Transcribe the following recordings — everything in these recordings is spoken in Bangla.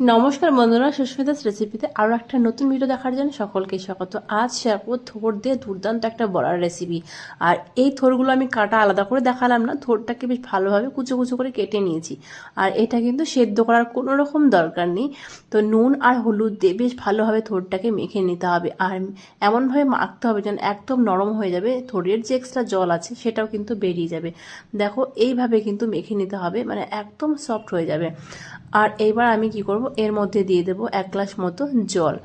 নমস্কার বন্ধুরা, সুস্মিতাস রেসিপিতে আরও একটা নতুন ভিডিও দেখার জন্য সকলকে স্বাগত। আজ শেয়ার করব থোর দিয়ে দুর্দান্ত একটা বড়ার রেসিপি আর এই থোরগুলো আমি কাটা আলাদা করে দেখালাম না, থোরটাকে বেশ ভালোভাবে কুচো কুচো করে কেটে নিয়েছি। আর এটা কিন্তু সেদ্ধ করার কোনো রকম দরকার নেই। তো নুন আর হলুদ দিয়ে বেশ ভালোভাবে থোরটাকে মেখে নিতে হবে। আর এমনভাবে মাখতে হবে যেন একদম নরম হয়ে যাবে, থোরের যে এক্সট্রা জল আছে সেটাও কিন্তু বেরিয়ে যাবে। দেখো, এইভাবে কিন্তু মেখে নিতে হবে মানে একদম সফট হয়ে যাবে। আর এইবার আমি কি করব এর মধ্যে দিয়ে দেবো এক গ্লাস মতো জল।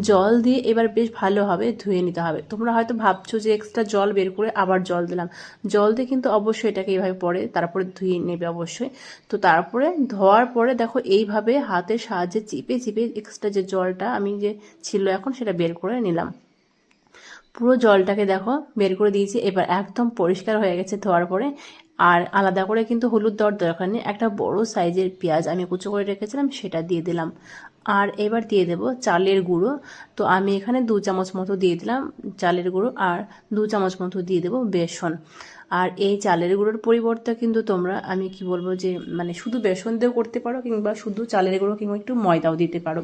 জল দিয়ে এবার বেশ ভালোভাবে ধুয়ে নিতে হবে। তোমরা হয়তো ভাবছ যে এক্সট্রা জল বের করে আবার জল দিলাম। জল দিয়ে কিন্তু অবশ্যই এটাকে এইভাবে পরে তারপরে ধুয়ে নেবে অবশ্যই। তো তারপরে ধোয়ার পরে দেখো এইভাবে হাতের সাহায্যে চিপে চিপে এক্সট্রা যে জলটা আমি যে ছিল এখন সেটা বের করে নিলাম। পুরো জলটাকে দেখো বের করে দিয়েছি। এবার একদম পরিষ্কার হয়ে গেছে ধোয়ার পরে। আর আলাদা করে কিন্তু হলুদ দেওয়ার দরকার নেই। একটা বড় সাইজের পেঁয়াজ আমি কুচো করে রেখেছিলাম, সেটা দিয়ে দিলাম। আর এবার দিয়ে দেব চালের গুঁড়ো। তো আমি এখানে দু চামচ মতো দিয়ে দিলাম চালের গুঁড়ো আর দু চামচ মতো দিয়ে দেবো বেসন। আর এই চালের গুঁড়োর পরিবর্তে কিন্তু তোমরা, আমি কি বলব যে মানে শুধু বেসন দিয়েও করতে পারো কিংবা শুধু চালের গুঁড়ো কিংবা একটু ময়দাও দিতে পারো।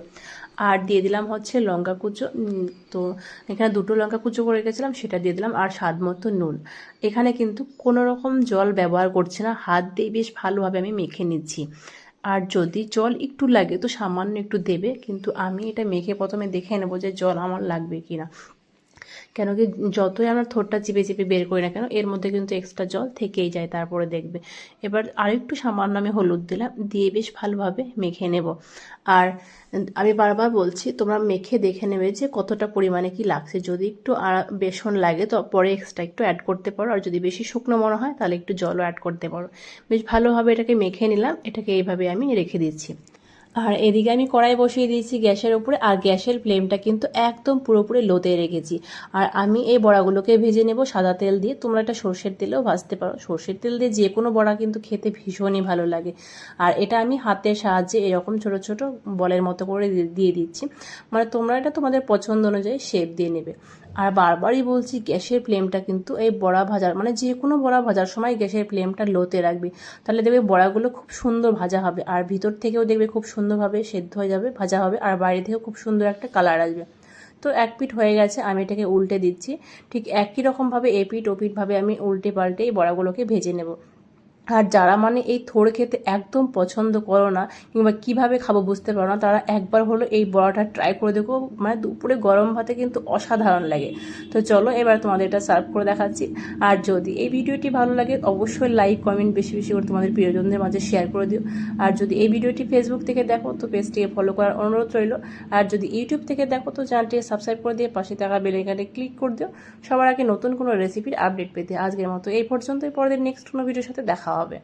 আর দিয়ে দিলাম হচ্ছে লঙ্কা কুচো। তো এখানে দুটো লঙ্কা কুচো করে রেখেছিলাম, সেটা দিয়ে দিলাম আর স্বাদ মতো নুন। এখানে কিন্তু কোনো রকম জল ব্যবহার করছি না, হাত দিয়ে বেশ ভালোভাবে আমি মেখে নিচ্ছি। আর যদি জল একটু লাগে তো সামান্য একটু দেবে, কিন্তু আমি এটা মেখে প্রথমে দেখে নেব যে জল আমার লাগবে কি না কেন কি যতই আমরা থোটটা চিপে চিপে বের করি না কেন, এর মধ্যে কিন্তু এক্সট্রা জল থেকেই যায়, তারপরে দেখবে। এবার আরেকটু সামান্য আমি হলুদ দিলাম, দিয়ে বেশ ভালোভাবে মেখে নেব। আর আমি বারবার বলছি, তোমরা মেখে দেখে নেবে যে কতটা পরিমাণে কি লাগছে। যদি একটু বেসন লাগে, তো পরে এক্সট্রা একটু অ্যাড করতে পারো। আর যদি বেশি শুকনো মনে হয়, তাহলে একটু জলও অ্যাড করতে পারো। বেশ ভালোভাবে এটাকে মেখে নিলাম, এটাকে এইভাবে আমি রেখে দিচ্ছি। আর এদিকে আমি কড়াই বসিয়ে দিয়েছি গ্যাসের উপরে, আর গ্যাসের ফ্লেমটা কিন্তু একদম পুরোপুরি লোতে রেখেছি। আর আমি এই বড়াগুলোকে ভেজে নেব সাদা তেল দিয়ে। তোমরা এটা সর্ষের তেলেও ভাজতে পারো। সর্ষের তেল দিয়ে যে কোনো বড়া কিন্তু খেতে ভীষণই ভালো লাগে। আর এটা আমি হাতের সাহায্যে এরকম ছোট ছোট বলের মতো করে দিয়ে দিচ্ছি। মানে তোমরা এটা তোমাদের পছন্দ অনুযায়ী শেপ দিয়ে নেবে। আর বারবারই বলছি, গ্যাসের ফ্লেমটা কিন্তু এই বড়া ভাজার মানে যে কোনো বড়া ভাজার সময় গ্যাসের ফ্লেমটা লোতে রাখবে। তাহলে দেখবে বড়াগুলো খুব সুন্দর ভাজা হবে। আর ভিতর থেকেও দেখবে খুব সুন্দরভাবে সেদ্ধ হয়ে যাবে, ভাজা হবে, আর বাইরে থেকেও খুব সুন্দর একটা কালার আসবে। তো এক পিঠ হয়ে গেছে, আমি এটাকে উল্টে দিচ্ছি। ঠিক একই রকমভাবে এ এপিঠ ওপিঠভাবে আমি উল্টে পাল্টে এই বড়াগুলোকে ভেজে নেব। আর যারা মানে এই থোড় খেতে একদম পছন্দ করো না, কিংবা কীভাবে খাব বুঝতে পারো না, তারা একবার হলো এই বড়াটা ট্রাই করে দেখো মানে দুপুরে গরম ভাতে কিন্তু অসাধারণ লাগে। তো চলো এবার তোমাদের এটা সার্ভ করে দেখাচ্ছি। আর যদি এই ভিডিওটি ভালো লাগে, অবশ্যই লাইক কমেন্ট বেশি বেশি করে তোমাদের প্রিয়জনদের মাঝে শেয়ার করে দিও। আর যদি এই ভিডিওটি ফেসবুক থেকে দেখো, তো পেজটিকে ফলো করার অনুরোধ রইল। আর যদি ইউটিউব থেকে দেখো, তো চ্যানেলটিকে সাবস্ক্রাইব করে দিয়ে পাশে থাকা বেলাইকানে ক্লিক করে দিও। সবার আগে নতুন কোনো রেসিপির আপডেট পেতে আজকের মতো এই পর্যন্তই। পরের নেক্সট কোনো ভিডিওর সাথে দেখা হবে